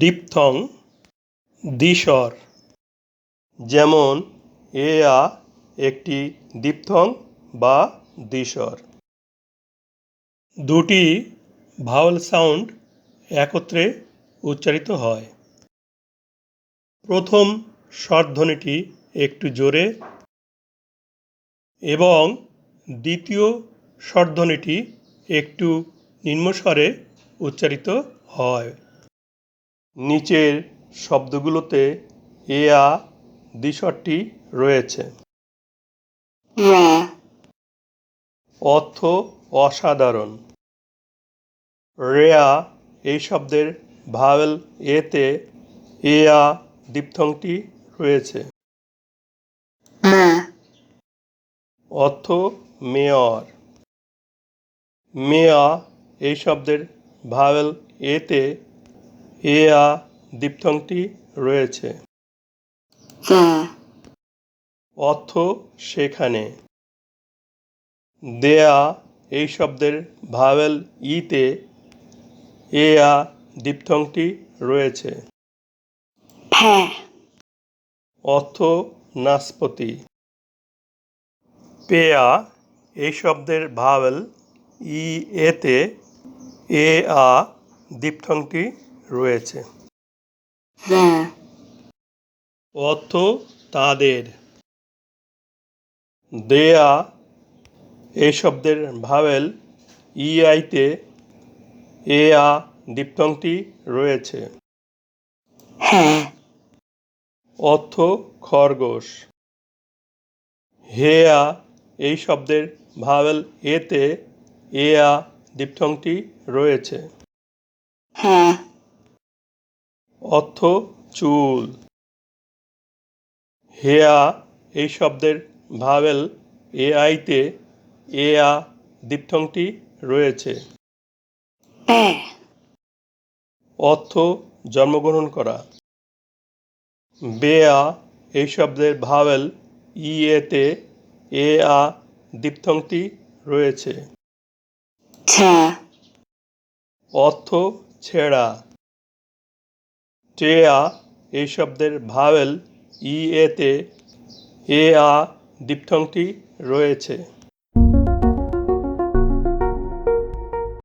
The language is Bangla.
ডিপথং দ্বিস্বর যেমন, এ আ একটি ডিপথং বা দ্বিস্বর দুটি ভাওয়েল সাউন্ড একত্রে উচ্চারিত হয়। প্রথম স্বরধ্বনিটি একটু জোরে এবং দ্বিতীয় স্বরধ্বনিটি একটু নিম্নস্বরে উচ্চারিত হয়। নিচের শব্দগুলোতে এ, আ দ্বিস্বরটি রয়েছে। অর্থ অসাধারণ। রেয়া এই শব্দের ভাওয়েল এতে এ, আ দিপথংটি রয়েছে। অর্থ মেয়র। মেয়া এই শব্দের ভাওয়েল এতে এ আ দিপথংটি রয়েছে। অর্থ সেখানে। দেয়া এই শব্দের ভাওয়েল ইতে এ আ দিপথংটি রয়েছে। অর্থ নাসপতি। পেয়া এই শব্দের ভাওয়েল ই এতে এ আ দিপথংটি রয়েছে। অর্থ তাদের। দেয়া এই শব্দের ভাওয়েল ই আইতে এ আ দিপথংটি রয়েছে। hare, অর্থ খরগোশ। হেয়া এই শব্দের ভাবেল এতে এ আ দিপথংটি রয়েছে। hair, অর্থ চুল। হেয়া এই শব্দের ভাওয়েল এ আইতে এ আ দিপথংটি রয়েছে অর্থ জন্মগ্রহণ করা। বেয়া এই শব্দের ভাওয়েল ই এতে এ আ দিপথংটি রয়েছে অর্থ ছেঁড়া। টেয়া এই শব্দের ভাওয়েল ই এতে এ আ ডিপথংটি রয়েছে।